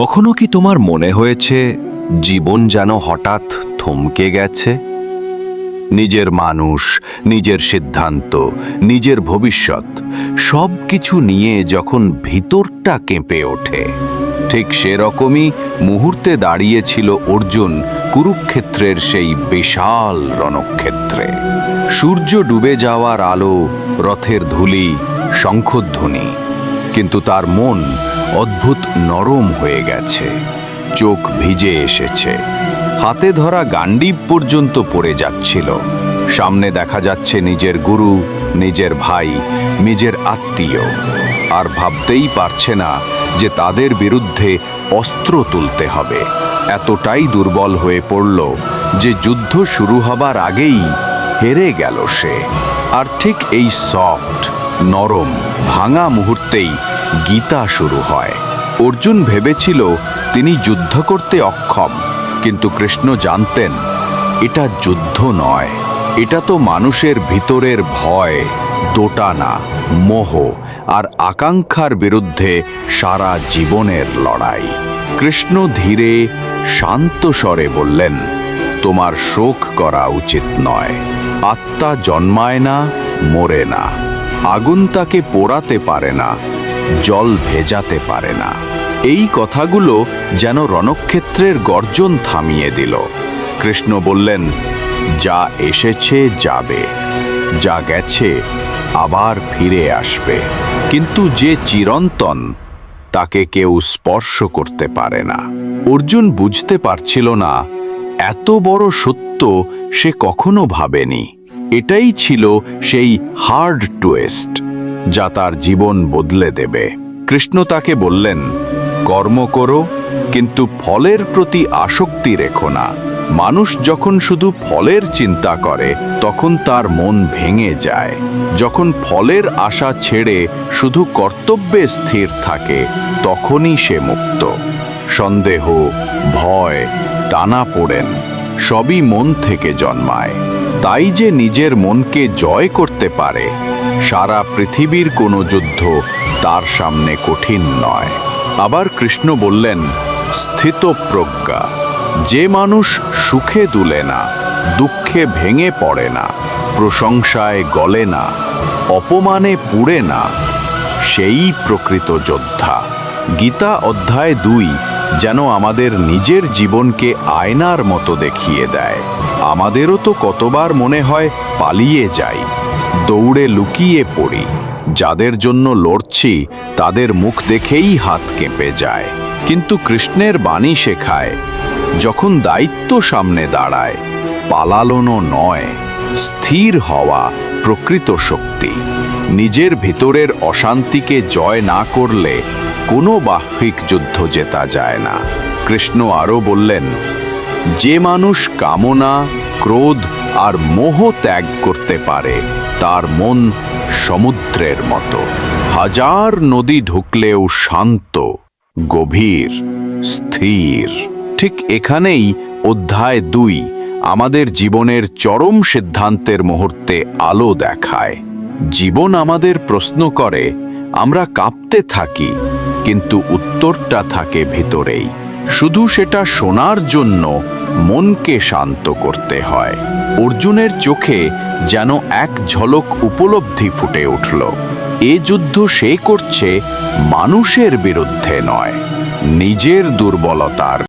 কখনো কি তোমার মনে হয়েছে জীবন যেন হঠাৎ থমকে গেছে? নিজের মানুষ, নিজের সিদ্ধান্ত, নিজের ভবিষ্যৎ সব কিছু নিয়ে যখন ভিতরটা কেঁপে ওঠে, ঠিক সেরকমই মুহূর্তে দাঁড়িয়েছিল অর্জুন কুরুক্ষেত্রের সেই বিশাল রণক্ষেত্রে। সূর্য ডুবে যাওয়ার আলো, রথের ধুলি, শঙ্খধ্বনি, কিন্তু তার মন অদ্ভুত নরম হয়ে গেছে। চোখ ভিজে এসেছে। হাতে ধরা গান্ডিব পর্যন্ত পড়ে যাচ্ছিল। সামনে দেখা যাচ্ছে নিজের গুরু, নিজের ভাই, নিজের আত্মীয়। আর ভাবতেই পারছে না যে তাদের বিরুদ্ধে অস্ত্র তুলতে হবে। এতটাই দুর্বল হয়ে পড়ল যে যুদ্ধ শুরু হবার আগেই হেরে গেল সে। আর ঠিক এই সফট, নরম, ভাঙা মুহূর্তেই গীতা শুরু হয়। অর্জুন ভেবেছিল তিনি যুদ্ধ করতে অক্ষম, কিন্তু কৃষ্ণ জানতেন, এটা যুদ্ধ নয়। এটা তো মানুষের ভিতরের ভয় দোটানা মোহ আর আকাঙ্ক্ষার বিরুদ্ধে সারা জীবনের লড়াই। কৃষ্ণ ধীরে, শান্ত স্বরে বললেন, তোমার শোক করা উচিত নয়। আত্মা জন্মায় না, মরে না। আগুন তাকে পোড়াতে পারে না। জল ভেজাতে পারে না। এই কথাগুলো যেন রণক্ষেত্রের গর্জন থামিয়ে দিল। কৃষ্ণ বললেন, যা এসেছে যাবে, যা গেছে আবার ফিরে আসবে। কিন্তু যে চিরন্তন, তাকে কেউ স্পর্শ করতে পারে না। অর্জুন বুঝতে পারছিল না, এত বড় সত্য সে কখনো ভাবেনি। এটাই ছিল সেই হার্ড টুয়েস্ট। যা তার জীবন বদলে দেবে। কৃষ্ণ তাকে বললেন, কর্ম করো, কিন্তু ফলের প্রতি আসক্তি রেখো না। মানুষ যখন শুধু ফলের চিন্তা করে, তখন তার মন ভেঙে যায়। যখন ফলের আশা ছেড়ে শুধু কর্তব্যে স্থির থাকে, তখনই সে মুক্ত। সন্দেহ, ভয় টানা পড়েন, সবই মন থেকে জন্মায়। তাই যে নিজের মনকে জয় করতে পারে, সারা পৃথিবীর কোনো যুদ্ধ তার সামনে কঠিন নয়। আবার কৃষ্ণ বললেন স্থিত প্রজ্ঞা যে মানুষ সুখে দুলে না, দুঃখে ভেঙে পড়ে না, প্রশংসায় গলে না, অপমানে পুড়ে না, সেই প্রকৃত যোদ্ধা। গীতা অধ্যায় দুই যেন আমাদের নিজের জীবনকে আয়নার মতো দেখিয়ে দেয়। আমাদেরও তো কতবার মনে হয় পালিয়ে যাই, দৌড়ে লুকিয়ে পড়ি। যাদের জন্য লড়ছি, তাদের মুখ দেখেই হাত কেঁপে যায়। কিন্তু কৃষ্ণের বাণী শেখায়, যখন দায়িত্ব সামনে দাঁড়ায় পালালোনো নয়, স্থির হওয়া প্রকৃত শক্তি। নিজের ভিতরের অশান্তিকে জয় না করলে কোনো বাহ্যিক যুদ্ধ জেতা যায় না। কৃষ্ণ আরও বললেন, যে মানুষ কামনা, ক্রোধ আর মোহ ত্যাগ করতে পারে, তার মন সমুদ্রের মতো। হাজার নদী ঢুকলেও শান্ত, গভীর, স্থির। ঠিক এখানেই অধ্যায় দুই আমাদের জীবনের চরম সিদ্ধান্তের মুহূর্তে আলো দেখায়। জীবন আমাদের প্রশ্ন করে, আমরা কাঁপতে থাকি কিন্তু উত্তরটা থাকে ভেতরেই। শুধু সেটা শোনার জন্য মনকে শান্ত করতে হয়। অর্জুনের চোখে যেন এক ঝলক উপলব্ধি ফুটে উঠল। এ যুদ্ধ সে করছে মানুষের বিরুদ্ধে নয়, নিজের দুর্বলতার